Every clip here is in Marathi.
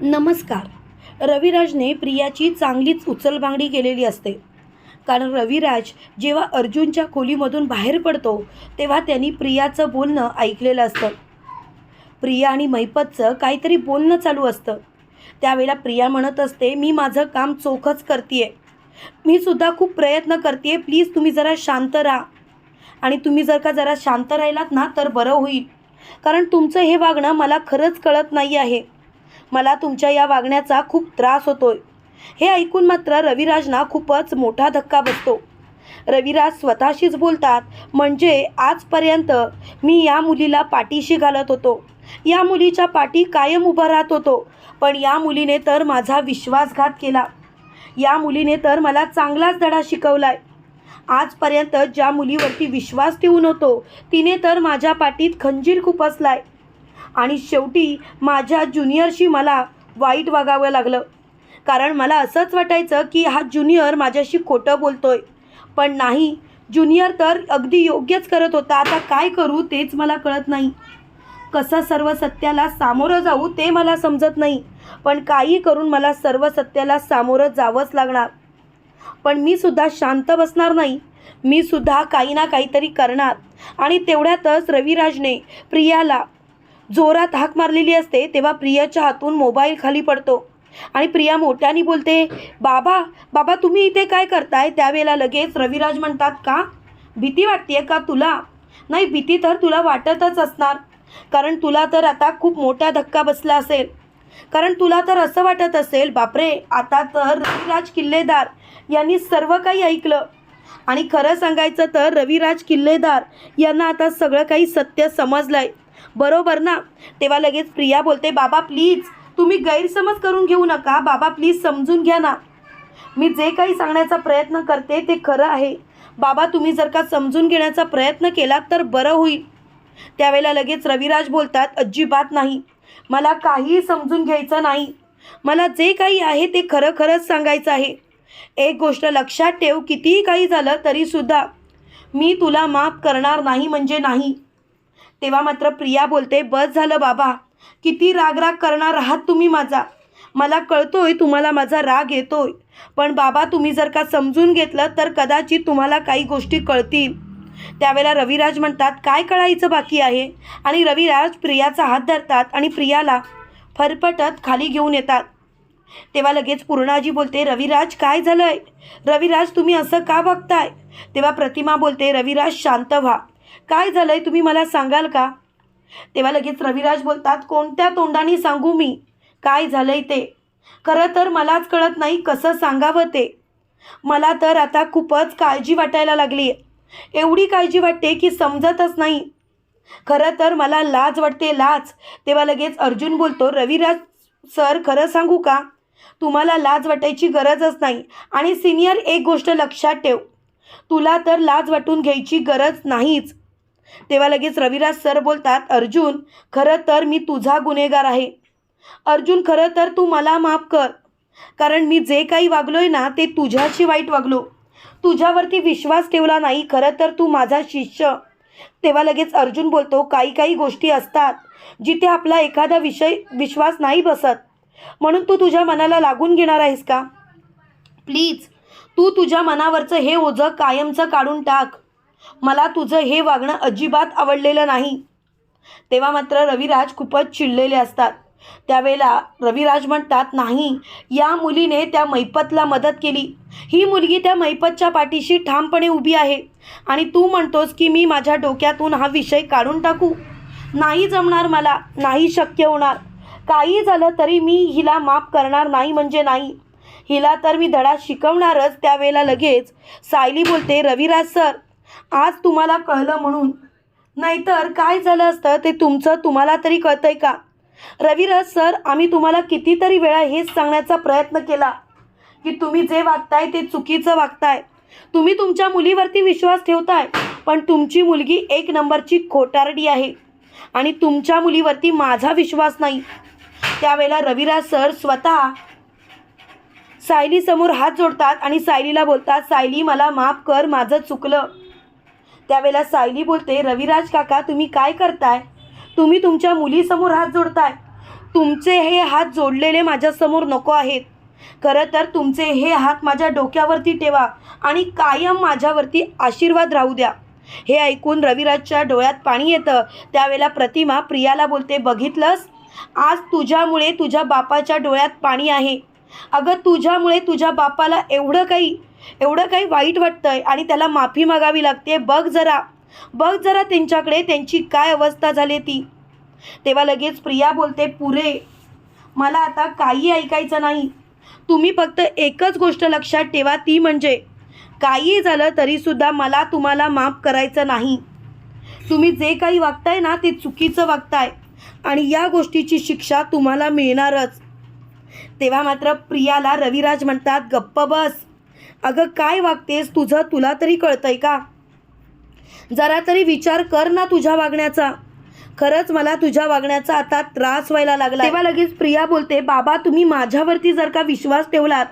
नमस्कार. रविराजने प्रियाची चांगलीच उचलबांगडी केलेली असते. कारण रविराज जेव्हा अर्जुनच्या खोलीमधून बाहेर पडतो तेव्हा त्यांनी प्रियाचं बोलणं ऐकलेलं असतं. प्रिया आणि मैपतचं काहीतरी बोलणं चालू असतं. त्यावेळेला प्रिया म्हणत असते मी माझं काम चोखच करते मी सुद्धा खूप प्रयत्न करते प्लीज तुम्ही जरा शांत राहा. आणि तुम्ही जर का जरा शांत राहिलात ना तर बरं होईल. कारण तुमचं हे वागणं मला खरंच कळत नाही आहे. मला तुमच्या या वागण्याचा खूप त्रास होतोय. हे ऐकून मात्र रविराजना खूपच मोठा धक्का बसतो. रविराज स्वतःशीच बोलतात म्हणजे आजपर्यंत मी या मुलीला पाठीशी घालत होतो. या मुलीच्या पाठी कायम उभं राहत होतो पण या मुलीने तर माझा विश्वासघात केला. या मुलीने तर मला चांगलाच धडा शिकवलाय. आजपर्यंत ज्या मुलीवरती विश्वास ठेवून होतो तिने तर माझ्या पाठीत खंजीर खुपसलाय. आणि शेवटी माझ्या ज्युनियरशी मला वाईट वागावं लागलं. कारण मला असंच वाटायचं की हा ज्युनियर माझ्याशी खोटं बोलतोय. पण नाही ज्युनियर तर अगदी योग्यच करत होता. आता काय करू तेच मला कळत नाही. कसं सर्व सत्याला सामोरं जाऊ ते मला समजत नाही. पण काही करून मला सर्व सत्याला सामोरं जावंच लागणार. पण मी सुद्धा शांत बसणार नाही. मी सुद्धा काही ना काहीतरी करणार. आणि तेवढ्यातच रविराजने प्रियाला जोरात हाक मारलेली असते तेव्हा प्रियाच्या हातून मोबाईल खाली पडतो. आणि प्रिया मोठ्याने बोलते बाबा बाबा तुम्ही इथे काय करताय? त्यावेळेला लगेच रविराज म्हणतात का? भीती वाटते का तुला? नाही भीती तर तुला वाटतच असणार. कारण तुला तर आता खूप मोठा धक्का बसला असेल. कारण तुला तर असं वाटत असेल बापरे आता तर रविराज किल्लेदार यांनी सर्व काही ऐकलं. आणि खरं सांगायचं तर रविराज किल्लेदार यांना आता सगळं काही सत्य समजलं आहे बरोबर ना? तेव्हा लगेच प्रिया बोलते बाबा प्लीज तुम्ही गैरसमज करून घेऊ नका. बाबा प्लीज समजून घ्या ना. मी जे काही सांगण्याचा प्रयत्न करते ते खरं आहे. बाबा तुम्ही जर का समजून घेण्याचा प्रयत्न केलात तर बरं होईल. त्यावेळेला लगेच रविराज बोलतात अजिबात नाही. मला काहीही समजून घ्यायचं नाही. मला जे काही आहे ते खरं खरंच सांगायचं आहे. एक गोष्ट लक्षात ठेव कितीही काही झालं तरीसुद्धा मी तुला माफ करणार नाही म्हणजे नाही. तेव्हा मात्र प्रिया बोलते बस झालं बाबा. किती रागराग करणार आहात तुम्ही माझा? मला कळतोय तुम्हाला माझा राग येतोय. पण बाबा तुम्ही जर का समजून घेतलं तर कदाचित तुम्हाला काही गोष्टी कळतील. त्यावेळेला रविराज म्हणतात काय कळायचं बाकी आहे? आणि रविराज प्रियाचा हात धरतात आणि प्रियाला फरफटत खाली घेऊन येतात. तेव्हा लगेच पूर्णाजी बोलते रविराज काय झालंय? रविराज तुम्ही असं का बघताय? तेव्हा प्रतिमा बोलते रविराज शांत व्हा. काय झालं आहे तुम्ही मला सांगाल का? तेव्हा लगेच रविराज बोलतात कोणत्या तोंडाने सांगू मी? काय झालं आहे ते? खरं तर मलाच कळत नाही कसं सांगावं ते. मला तर आता खूपच काळजी वाटायला लागली. आहे एवढी काळजी वाटते की समजतच नाही. खरं तर मला लाज वाटते लाज. तेव्हा लगेच अर्जुन बोलतो रविराज सर खरं सांगू का? तुम्हाला लाज वाटायची गरजच नाही. आणि सिनियर एक गोष्ट लक्षात ठेव. तुला तर लाज वाटून घ्यायची गरज नाहीच. तेव्हा लगेच रविराज सर बोलतात अर्जुन खरं तर मी तुझा गुन्हेगार आहे. अर्जुन खरं तर तू मला माफ कर. कारण मी जे काही वागलोय ना ते तुझ्याशी वाईट वागलो. तुझ्यावरती विश्वास ठेवला नाही खरं तर तू माझा शिष्य. तेव्हा लगेच अर्जुन बोलतो काही काही गोष्टी असतात जिथे आपला एखादा विषय विश्वास नाही बसत. म्हणून तू तुझ्या मनाला लागून घेणार आहेस का? प्लीज तू तुझ्या मनावरचं हे ओझं कायमचं काढून टाक. मला तुझं हे वागणं अजिबात आवडलेलं नाही. तेव्हा मात्र रविराज खूपच चिडलेले असतात. त्यावेळेला रविराज म्हणतात नाही या मुलीने त्या मैपतला मदत केली. ही मुलगी त्या मैपतच्या पाठीशी ठामपणे उभी आहे आणि तू म्हणतोस की मी माझ्या डोक्यातून हा विषय काढून टाकू. नाही जमणार मला नाही शक्य होणार. काही झालं तरी मी हिला माफ करणार नाही म्हणजे नाही. हिला तर मी धडा शिकवणारच. त्यावेळेला लगेच सायली बोलते रविराज सर आज तुम्हाला कळलं म्हणून. नाहीतर काय झालं असतं? ते तुमचं तुम्हाला तरी कळतंय का? रविराज सर आम्ही तुम्हाला कितीतरी वेळा हेच सांगण्याचा प्रयत्न केला की तुम्ही जे वागताय ते चुकीचं वागताय. तुम्ही तुमच्या मुलीवरती विश्वास ठेवताय पण तुमची मुलगी एक नंबरची खोटारडी आहे आणि तुमच्या मुलीवरती माझा विश्वास नाही. त्यावेळेला रविराज सर स्वतः सायलीसमोर हात जोडतात आणि सायलीला बोलतात सायली मला माफ कर माझं चुकलं. त्यावेळेला सायली बोलते रविराज काका तुम्ही काय करताय? तुम्ही तुमच्या मुलीसमोर हात जोडताय. तुमचे हे हात जोडलेले माझ्यासमोर नको आहेत. खरं तर तुमचे हे हात माझ्या डोक्यावरती ठेवा आणि कायम माझ्यावरती आशीर्वाद राहू द्या. हे ऐकून रविराजच्या डोळ्यात पाणी येतं. त्यावेळेला प्रतिमा प्रियाला बोलते बघितलंस? आज तुझ्यामुळे तुझ्या बापाच्या डोळ्यात पाणी आहे. अगं तुझ्यामुळे तुझ्या बापाला एवढं काही एवढं काही वाईट वाटतंय आणि त्याला माफी मागावी लागते. बघ जरा बघ जरा त्यांच्याकडे त्यांची काय अवस्था झाली ती. तेव्हा लगेच प्रिया बोलते पुरे मला आता काही ऐकायचं नाही. तुम्ही फक्त एकच गोष्ट लक्षात ठेवा ती म्हणजे काही झालं तरीसुद्धा मला तुम्हाला माफ करायचं नाही. तुम्ही जे काही वागताय ना ते चुकीचं वागताय आणि या गोष्टीची शिक्षा तुम्हाला मिळणारच. तेव्हा मात्र प्रियाला रविराज म्हणतात गप्प बस. अगं काय वागतेस तुझं? तुला तरी कळतंय का? जरा तरी विचार कर ना तुझ्या वागण्याचा. खरंच मला तुझ्या वागण्याचा आता त्रास व्हायला लागला तेव्हा लगेच प्रिया बोलते बाबा तुम्ही माझ्यावरती जर का विश्वास ठेवलात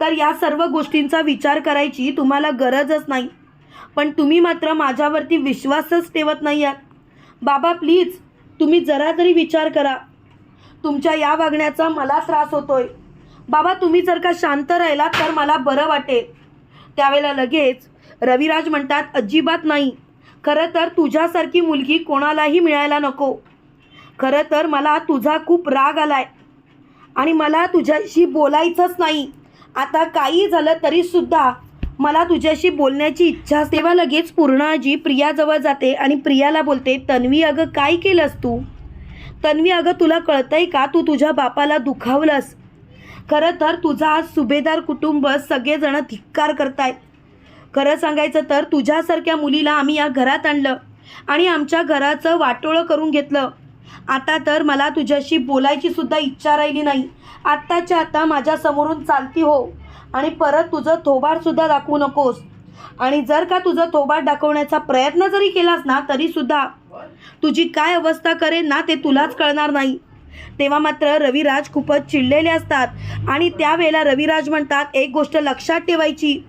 तर या सर्व गोष्टींचा विचार करायची तुम्हाला गरजच नाही. पण तुम्ही मात्र माझ्यावरती विश्वासच ठेवत नाही आहात बाबा प्लीज तुम्ही जरा तरी विचार करा. तुमच्या या वागण्याचा मला त्रास होतोय. बाबा तुम्ही जर का शांत राहिलात तर मला बरं वाटेल. त्यावेळेला लगेच रविराज म्हणतात अजिबात नाही. खरं तर तुझ्यासारखी मुलगी कोणालाही मिळायला नको. खरं तर मला तुझा खूप राग आलाय. आणि मला तुझ्याशी बोलायचंच नाही. आता काही झालं तरीसुद्धा मला तुझ्याशी बोलण्याची इच्छा तेव्हा लगेच पूर्णाजी प्रियाजवळ जाते आणि प्रियाला बोलते तन्वी अगं काय केलंस तू? तन्वी अगं तुला कळतंय का? तू तुझ्या बापाला दुखावलंस. खरं तर तुझा आज सुभेदार कुटुंब सगळेजण धिक्कार करतायत. खरं सांगायचं तर तुझ्यासारख्या मुलीला आम्ही या घरात आणलं आणि आमच्या घराचं वाटोळं करून घेतलं. आता तर मला तुझ्याशी बोलायची सुद्धा इच्छा राहिली नाही. आत्ताच्या आता माझ्या समोरून चालती हो आणि परत तुझं थोबाडसुद्धा दाखवू नकोस. आणि जर का तुझं थोबाड दाखवण्याचा प्रयत्न जरी केलास ना तरीसुद्धा तुझी काय अवस्था करेन ना ते तुलाच कळणार नाही. तेव्हा मात्र रविराज खूपच चिडलेले असतात आणि त्यावेळेला रविराज म्हणतात एक गोष्ट लक्षात ठेवायची.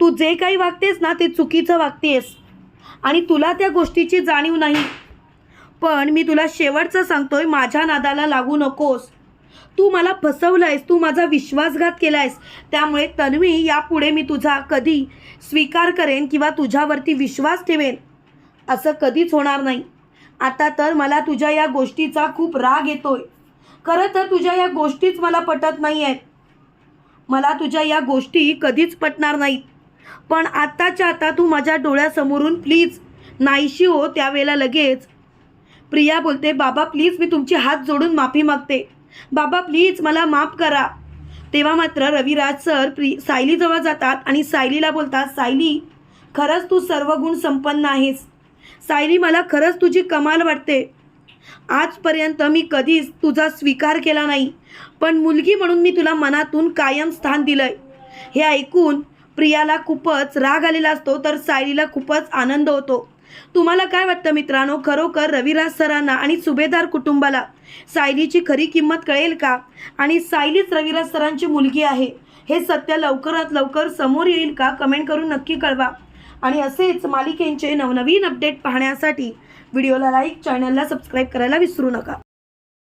तू जे काही वागतेस ना ते चुकीचं वागतेस. आणि तुला त्या गोष्टीची जाणीव नाही. पण मी तुला शेवटचं सांगतोय माझ्या नादाला लागू नकोस. तू मला फसवलंयस तू माझा विश्वासघात केलायस. त्यामुळे तन्वी यापुढे मी तुझा कधी स्वीकार करेन किंवा तुझ्यावरती विश्वास ठेवेन. असं कधीच होणार नाही. आता तर मला तुझ्या या गोष्टीचा खूप राग येतोय. खरं तर तुझ्या या गोष्टीच मला पटत नाही आहेत मला तुझ्या या गोष्टी कधीच पटणार नाहीत. पण आत्ताच्या आता तू माझ्या डोळ्यासमोरून प्लीज नाहीशी हो त्यावेळेला लगेच. प्रिया बोलते बाबा प्लीज मी तुमचे हात जोडून माफी मागते. बाबा प्लीज मला माफ करा. तेव्हा मात्र रविराज सर प्रि सायलीजवळ जातात आणि सायलीला बोलतात सायली खरंच तू सर्व गुण संपन्न आहेस. सायली मला खरंच तुझी कमाल वाटते. आजपर्यंत मी कधीच तुझा स्वीकार केला नाही. पण मुलगी म्हणून मी तुला मनातून कायम स्थान दिलंय. हे ऐकून प्रियाला खूपच राग आलेला असतो तर सायलीला खूपच आनंद होतो. तुम्हाला काय वाटतं मित्रांनो? खरोखर रविराज सरांना आणि सुभेदार कुटुंबाला सायलीची खरी किंमत कळेल का? आणि सायलीच रविराज सरांची मुलगी आहे हे सत्य लवकरात लवकर समोर येईल का? कमेंट करून नक्की कळवा. आणि असेच मालिकेंचे नवनवीन अपडेट पाहण्यासाठी व्हिडिओला लाईक चॅनलला सबस्क्राईब करायला विसरू नका.